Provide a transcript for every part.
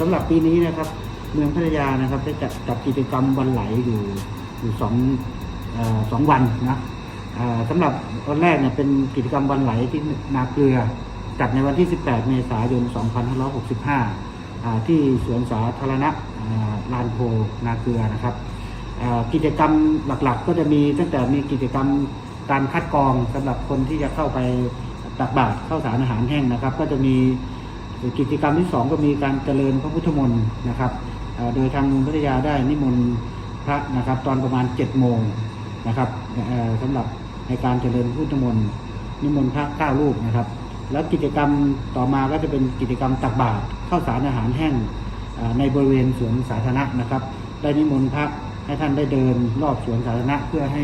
สำหรับปีนี้นะครับ เมืองพัทยานะครับได้จัดจัดกิจกรรมวันไหลอยู่อยู่สองอสองวันนะสำหรับวันแรกเนี่ยเป็นกิจกรรมวันไหลที่นาเกลือจัดในวันที่ 18 เมษายน 2565อ่าที่สวนสาธารณะลานโพนาเกลือนะครับกิจกรรมหลักๆ ก็จะมีตั้งแต่มีกิจกรรมการคัดกรองสำหรับคนที่จะเข้าไปตักบาตรเข้าสารอาหารแห้งนะครับ ก็จะมี กิจกรรมที่สองก็มีการเจริญพระพุทธมนต์นะครับโดยทางมืองพัทยาได้นิมนต์พระนะครับ ตอนประมาณ7โมงนะครับเอ่อสำหรับในการเจริญพุทธมนต์นิมนต์พระเก้ารูปนะครับ แล้วกิจกรรมต่อมาก็จะเป็นกิจกรรมตักบาตรข้าวสารอาหารแห้งในบริเวณสวนสาธารณะนะครับ ได้นิมนต์พระให้ท่านได้เดินรอบสวนสาธารณะเพื่อให้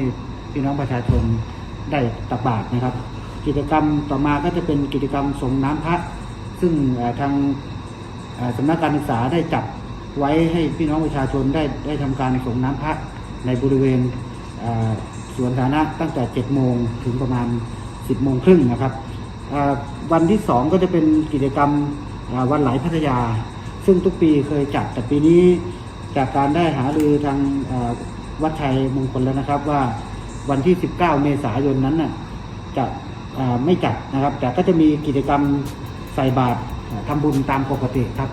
พี่น้องประชาชนได้ตักบาตรนะครับ กิจกรรมต่อมาก็จะเป็นกิจกรรมสงน้ำพระ ซึ่งทางสำนักการศึกษาได้จัดไว้ให้พี่น้องประชาชนได้ได้ทำการส่งน้ำพระในบริเวณสวนสาธารณะตั้งแต่7โมงถึงประมาณ 10โมงครึ่งนะครับวันที่ 2 ก็จะเป็นกิจกรรมวันไหลพัทยา ซึ่งทุกปีเคยจัดแต่ปีนี้จากการได้หารือทางวัดชัยมงคลแล้วนะครับว่าวันที่ 19 เมษายนนั้นน่ะจะไม่จัดนะครับ แต่ก็จะมีกิจกรรม ใส่บาตรทำบุญตามปกติครับ